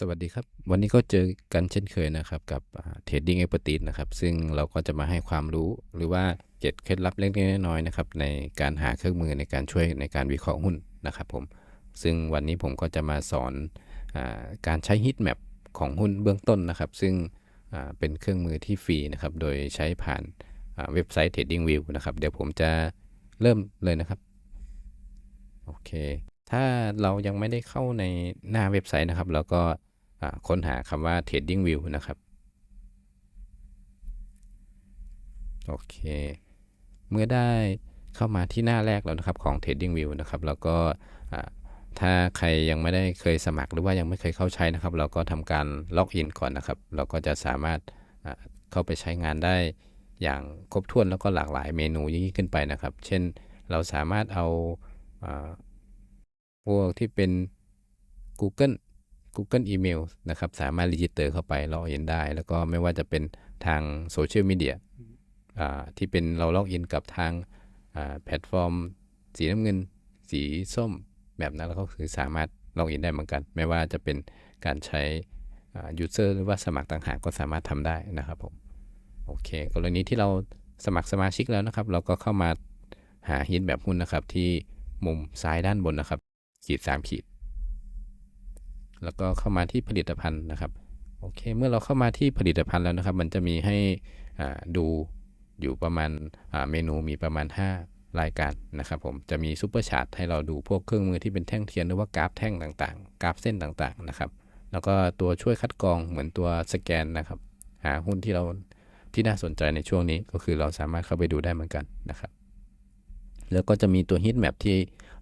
สวัสดีครับ วันนี้ก็เจอกันเช่นเคยนะครับ กับเทรดดิ้งเอ็กซ์ตีนะครับ ซึ่งเราก็จะมาให้ความรู้หรือว่าเจ็ดเคล็ดลับเล็กๆน้อยๆนะครับ ในการหาเครื่องมือในการช่วยในการวิเคราะห์หุ้นนะครับผม ซึ่งวันนี้ผมก็จะมาสอนอการใช้ฮิตแมปของหุ้นเบื้องต้นนะครับ ซึ่งเป็นเครื่องมือที่ฟรีนะครับ โดยใช้ผ่านเว็บไซต์ TradingView นะครับ เดี๋ยวผมจะเริ่มเลยนะครับ โอเค ถ้าเรายังไม่ได้เข้าในหน้าเว็บไซต์นะครับเราก็ ค้นหาคำว่า Trading View นะครับ โอเค เมื่อได้เข้ามาที่หน้าแรกแล้วนะครับของ Trading View นะครับ แล้วก็ถ้าใครยังไม่ได้เคยสมัครหรือว่ายังไม่เคยเข้าใช้นะครับ เราก็ทำการล็อกอินก่อนนะครับ เราก็จะสามารถเข้าไปใช้งานได้อย่างครบถ้วนแล้วก็หลากหลายเมนูยิ่งขึ้นไปนะครับ เช่นเราสามารถเอาอ่าพวกที่เป็น Google Google Email นะครับ สามารถรีจิสเตอร์เข้าไปล็อกอินได้ แล้วก็ไม่ว่าจะเป็นทางโซเชียลมีเดียที่เป็นเราล็อกอินกับทางอ่าแพลตฟอร์ม สีน้ำเงิน สีส้มแบบนั้นเราก็คือสามารถล็อกอินได้เหมือนกัน ไม่ว่าจะเป็นการใช้ยูเซอร์หรือว่าสมัครต่างหากก็สามารถทำได้นะครับผมโอเค กรณีที่เราสมัครสมาชิกแล้วนะครับ เราก็เข้ามาหาฮิตแบบหุ้นนะครับที่มุมซ้ายด้านบนนะครับขีด3ขีด แล้วก็เข้ามาที่ผลิตภัณฑ์นะครับโอเคเมื่อเราเข้ามาที่ผลิตภัณฑ์แล้วนะครับ มันจะมีให้ดูอยู่ประมาณเมนูมีประมาณ 5 รายการนะครับผมจะมีซูเปอร์ชาร์ตให้เราดูพวกเครื่องมือที่เป็นแท่งเทียนหรือว่ากราฟแท่งต่างๆ กราฟเส้นต่างๆนะครับ แล้วก็ตัวช่วยคัดกรองเหมือนตัวสแกนนะครับ หาหุ้นที่เราที่น่าสนใจในช่วงนี้ก็คือเราสามารถเข้าไปดูได้เหมือนกันนะครับ แล้วก็จะมีตัวฮิตแมปที่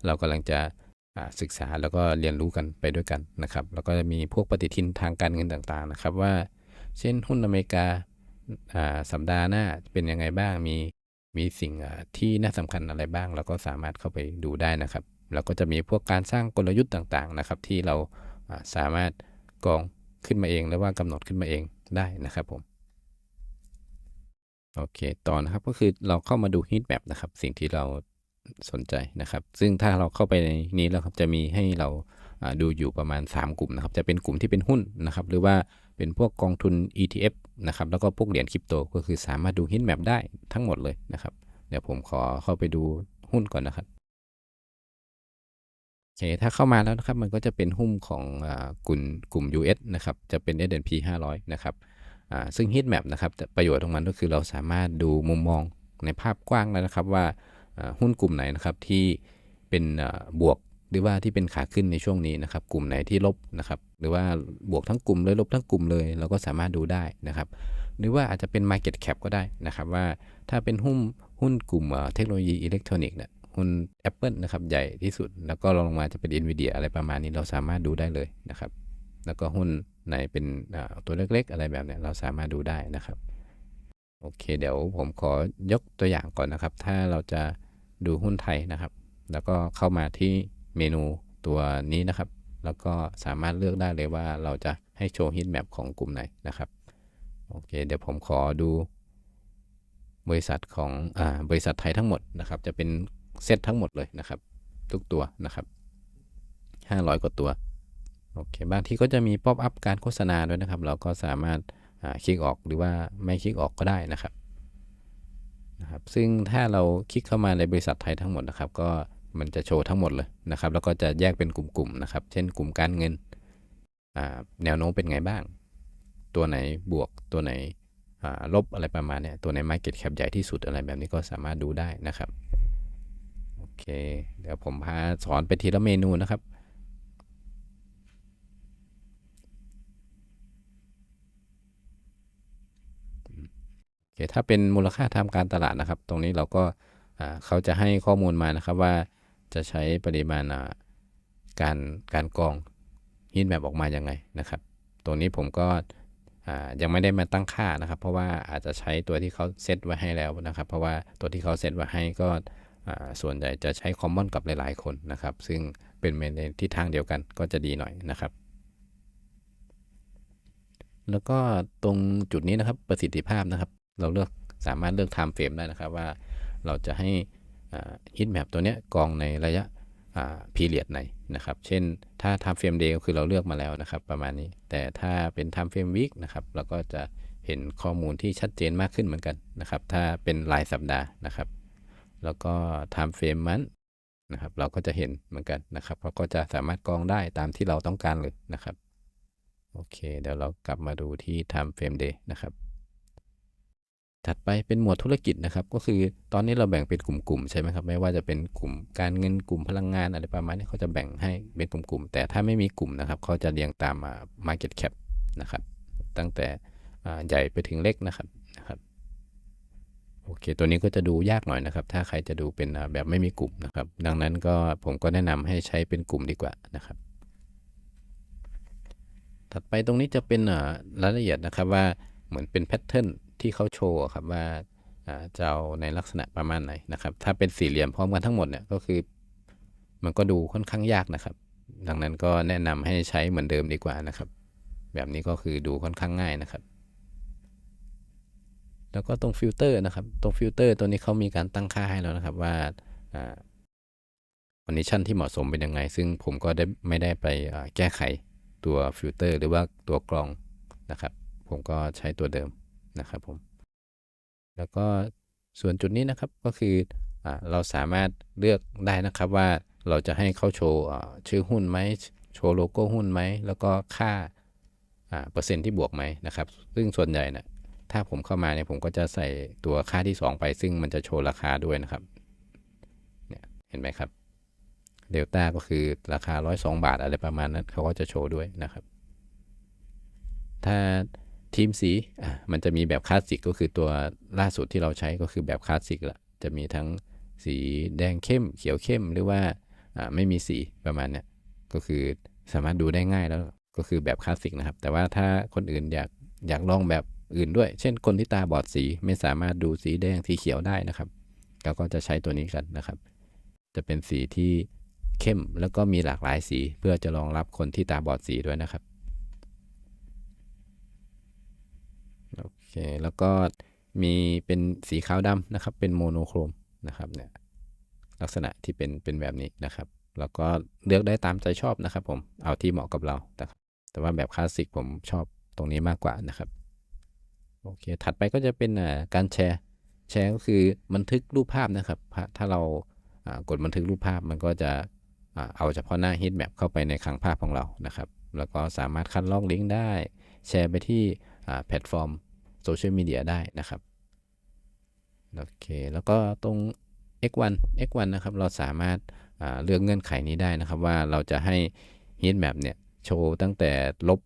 เรากำลังจะ ศึกษาแล้วก็เรียนรู้กันไปด้วยกันนะครับ แล้วก็จะมีพวกปฏิทินทางการเงินต่างๆนะครับ ว่าเช่นหุ้นอเมริกาสัปดาห์หน้าเป็นยังไงบ้างมีมีสิ่งที่น่าสำคัญอะไรบ้าง เราก็สามารถเข้าไปดูได้นะครับ แล้วก็จะมีพวกการสร้างกลยุทธ์ต่างๆนะครับ ที่เราสามารถกองขึ้นมาเองหรือว่ากำหนดขึ้นมาเองได้นะครับผมโอเค ต่อนะครับก็คือเราเข้ามาดู heat map นะครับ สิ่งที่เรา สนใจนะครับ ซึ่งถ้าเราเข้าไปในนี้แล้วครับจะมีให้เราดูอยู่ประมาณ 3 กลุ่มนะครับ จะเป็นกลุ่มที่เป็นหุ้นนะครับ หรือว่าเป็นพวกกองทุน ETF นะครับ แล้วก็พวกเหรียญคริปโต ก็คือสามารถดู heat map ได้ทั้งหมดเลยนะครับ เดี๋ยวผมขอเข้าไปดูหุ้นก่อนนะครับโอเคถ้าเข้ามาแล้วนะครับ มันก็จะเป็นหุ้นของกลุ่มกลุ่ม US นะครับ จะเป็น S&P 500 นะครับซึ่ง heat map นะครับ ประโยชน์ของมันก็คือเราสามารถดูมุมมองในภาพกว้างแล้วนะครับว่า หุ้นกลุ่มไหนนะครับที่เป็นบวกหรือว่าที่เป็นขาขึ้นในช่วงนี้นะครับ กลุ่มไหนที่ลบนะครับ หรือว่าบวกทั้งกลุ่มเลยลบทั้งกลุ่มเลยเราก็สามารถดูได้นะครับ หรือว่าอาจจะเป็น Market Cap ก็ได้นะครับว่าถ้าเป็นหุ้นหุ้นกลุ่มเอ่อเทคโนโลยีอิเล็กทรอนิกส์เนี่ยหุ้น Apple นะครับใหญ่ที่สุด แล้วก็รองลงมาจะเป็น Nvidia อะไรประมาณนี้เราสามารถดูได้เลยนะครับ แล้วก็หุ้นไหนเป็นตัวเล็กๆ อะไรแบบเนี้ยเราสามารถดูได้นะครับ โอเค เดี๋ยวผมขอยกตัวอย่างก่อนนะครับ ถ้าเราจะ ดูหุ้นไทยนะครับ แล้วก็เข้ามาที่เมนูตัวนี้นะครับ แล้วก็สามารถเลือกได้เลยว่าเราจะให้โชว์ฮิตแมปของกลุ่มไหนนะครับ โอเค เดี๋ยวผมขอดู บริษัทของอ่าบริษัทไทยทั้งหมดนะครับ จะเป็นเซตทั้งหมดเลยนะครับ ทุกตัวนะครับ500 กว่าตัว โอเค บางที่ก็จะมีป๊อปอัพการโฆษณาด้วยนะครับ เราก็สามารถคลิกออกหรือว่าไม่คลิกออกก็ได้นะครับ นะครับซึ่งถ้าเราคลิกเข้ามาในบริษัทไทยทั้งหมดนะครับ ก็มันจะโชว์ทั้งหมดเลยนะครับ แล้วก็จะแยกเป็นกลุ่มๆนะครับ เช่นกลุ่มการเงินแนวโน้มเป็นไงบ้าง ตัวไหนบวกตัวไหนลบอะไรประมาณเนี้ยตัวไหน Market Cap ใหญ่ที่สุดอะไรแบบนี้ก็สามารถดูได้นะครับโอเค เดี๋ยวผมพาสอนไปทีละเมนูนะครับ เคถ้าเป็นมูลค่าทางการตลาดนะครับ ตรงนี้เราก็เขาจะให้ข้อมูลมานะครับว่าจะใช้ปริมาณการการกรองฮิตแมปออกมายังไงนะครับ ตรงนี้ผมก็ยังไม่ได้มาตั้งค่านะครับ เพราะว่าอาจจะใช้ตัวที่เขาเซตไว้ให้แล้วนะครับ เพราะว่าตัวที่เขาเซตไว้ให้ก็ส่วนใหญ่จะใช้คอมมอนกับหลาย ๆ คนนะครับ ซึ่งเป็นในทิศทางเดียวกันก็จะดีหน่อยนะครับ แล้วก็ตรงจุดนี้นะครับประสิทธิภาพนะครับ เราเลือกสามารถเลือก time frame ได้นะครับว่าเราจะให้ฮิตแมปตัวเนี้ยกองในระยะพีเรียดไหนนะครับ เช่นถ้า time frame day ก็คือเราเลือกมาแล้วนะครับ ประมาณนี้ แต่ถ้าเป็น time frame week นะครับเราก็จะเห็นข้อมูลที่ชัดเจนมากขึ้นเหมือนกันนะครับ ถ้าเป็นรายสัปดาห์นะครับ แล้วก็ time frame month นะครับ เราก็จะเห็นเหมือนกันนะครับเราก็จะสามารถกรองได้ตามที่เราต้องการเลยนะครับ โอเค เดี๋ยวเรากลับมาดูที่ time frame day นะครับ ถัดไปเป็นหมวดธุรกิจนะครับ ก็คือตอนนี้เราแบ่งเป็นกลุ่มๆใช่ไหมครับไม่ว่าจะเป็นกลุ่มการเงินกลุ่มพลังงานอะไรประมาณนี้เขาจะแบ่งให้เป็นกลุ่มๆแต่ถ้าไม่มีกลุ่มนะครับเขาจะเรียงตาม market cap นะครับ ตั้งแต่ใหญ่ไปถึงเล็กนะครับนะครับโอเค ตัวนี้ก็จะดูยากหน่อยนะครับ ถ้าใครจะดูเป็นแบบไม่มีกลุ่มนะครับ ดังนั้นก็ผมก็แนะนำให้ใช้เป็นกลุ่มดีกว่านะครับ ถัดไปตรงนี้จะเป็นรายละเอียดนะครับว่าเหมือนเป็นแพทเทิร์น ที่เขาโชว์ครับว่าจะเอาในลักษณะประมาณไหนนะครับ ถ้าเป็นสี่เหลี่ยมพร้อมกันทั้งหมดเนี่ยก็คือ มันก็ดูค่อนข้างยากนะครับ ดังนั้นก็แนะนำให้ใช้เหมือนเดิมดีกว่านะครับ แบบนี้ก็คือดูค่อนข้างง่ายนะครับ แล้วก็ตรงฟิลเตอร์นะครับ ตรงฟิลเตอร์ตัวนี้เขามีการตั้งค่าให้แล้วนะครับว่าคอนดิชันที่เหมาะสมเป็นยังไง ซึ่งผมก็ได้ไม่ได้ไปแก้ไขตัวฟิลเตอร์หรือว่าตัวกรองนะครับ ผมก็ใช้ตัวเดิม นะครับผม แล้วก็ส่วนจุดนี้นะครับก็คืออเราสามารถเลือกได้นะครับว่าเราจะให้เขาโชว์ชื่อหุ้นไหมโชว์โลโก้หุ้นไหม แล้วก็ค่าเปอร์เซ็นต์ที่บวกไหมนะครับ ซึ่งส่วนใหญ่นะถ้าผมเข้ามาเนี่ยผมก็จะใส่ตัวค่าที่ 2 ไป ซึ่งมันจะโชว์ราคาด้วยนะครับ เนี่ยเห็นไหมครับเดลต้าก็คือราคา 102 บาทอะไรประมาณนั้น เขาก็จะโชว์ด้วยนะครับ ถ้า ทีมสีอะมันจะมีแบบคลาสสิกก็คือตัวล่าสุดที่เราใช้ก็คือแบบคลาสสิกละจะมีทั้งสีแดงเข้ม เขียวเข้มหรือว่าอ่าไม่มีสีประมาณเนี้ยก็คือสามารถดูได้ง่ายแล้วก็คือแบบคลาสสิกนะครับ แต่ว่าถ้าคนอื่นอยากอยากลองแบบอื่นด้วย เช่นคนที่ตาบอดสีไม่สามารถดูสีแดงสีเขียวได้นะครับเราก็จะใช้ตัวนี้กันนะครับ จะเป็นสีที่เข้มแล้วก็มีหลากหลายสี เพื่อจะรองรับคนที่ตาบอดสีด้วยนะครับ โอเค แล้วก็มีเป็นสีขาวดำนะครับ เป็นโมโนโครมนะครับเนี่ยลักษณะที่เป็นเป็นแบบนี้นะครับ แล้วก็เลือกได้ตามใจชอบนะครับ ผมเอาที่เหมาะกับเราแต่แต่ว่าแบบคลาสสิกผมชอบตรงนี้มากกว่านะครับโอเค ถัดไปก็จะเป็นการแชร์ แชร์ก็คือบันทึกรูปภาพนะครับ ถ้าเรากดบันทึกรูปภาพมันก็จะเอาเฉพาะหน้า heat map เข้าไปในคลังภาพของเรานะครับ แล้วก็สามารถคัดลอกลิงก์ได้ แชร์ไปที่แพลตฟอร์ม โซเชียลมีเดียได้นะครับ โอเค แล้วก็ตรง x1 x1 นะครับ เราสามารถเลือกเงื่อนไขนี้ได้นะครับ ว่าเราจะให้ heat map เนี่ย โชว์ตั้งแต่ลบ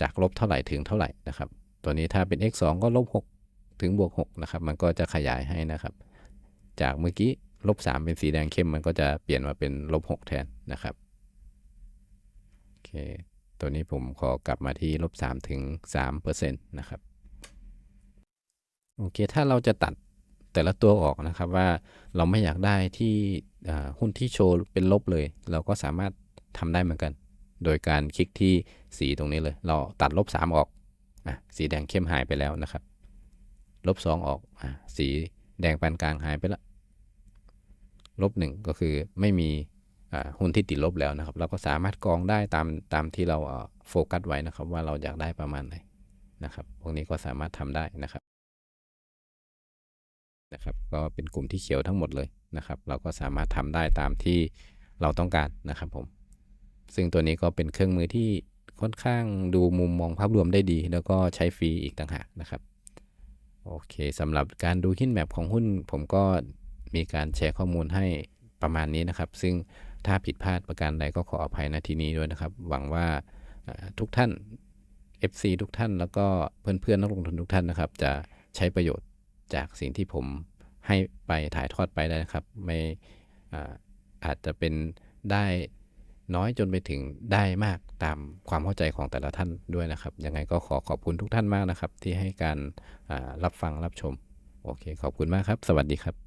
จากลบเท่าไหร่ถึงเท่าไหร่นะครับ ตัวนี้ถ้าเป็น x2 ก็ลบ 6 ถึงบวก 6 นะครับ มันก็จะขยายให้นะครับ จากเมื่อกี้ลบ 3 เป็นสีแดงเข้ม มันก็จะเปลี่ยนมาเป็นลบ 6 แทนนะครับโอเค ตัวนี้ผมขอกลับมาที่ลบ 3 ถึง3%นะครับ โอเค ถ้าเราจะตัดแต่ละตัวออกนะครับว่าเราไม่อยากได้ที่หุ้นที่โชว์เป็นลบเลย เราก็สามารถทำได้เหมือนกัน โดยการคลิกที่สีตรงนี้เลย เราตัดลบ3ออกอสีแดงเข้มหายไปแล้วนะครับ ลบ2ออกอสีแดงปานกลางหายไปแล้วลบหนึ่งก็คือไม่มีหุ้นที่ติดลบแล้วนะครับ เราก็สามารถกองได้ตามตามที่เราโฟกัสไว้นะครับ ว่าเราอยากได้ประมาณไหนนะครับ พวกนี้ก็สามารถทำได้นะครับ นะครับ ก็เป็นกลุ่มที่เขียวทั้งหมดเลยนะครับ เราก็สามารถทำได้ตามที่เราต้องการนะครับผม ซึ่งตัวนี้ก็เป็นเครื่องมือที่ค่อนข้างดูมุมมองภาพรวมได้ดี แล้วก็ใช้ฟรีอีกต่างหากนะครับ โอเคสำหรับการดูหินแมปของหุ้น ผมก็มีการแชร์ข้อมูลให้ประมาณนี้นะครับ ซึ่งถ้าผิดพลาดประการใดก็ขออภัยณที่นี้ด้วยนะครับ หวังว่าทุกท่าน FC ทุกท่านแล้วก็เพื่อนๆนักลงทุนทุกท่านนะครับ จะใช้ประโยชน์ จากสิ่งที่ผมให้ไปถ่ายทอดไปได้นะครับ ไม่อาจจะเป็นได้น้อยจนไปถึงได้มากตามความเข้าใจของแต่ละท่านด้วยนะครับ ยังไงก็ขอขอบคุณทุกท่านมากนะครับ ที่ให้การรับฟังรับชม โอเค ขอบคุณมากครับ สวัสดีครับ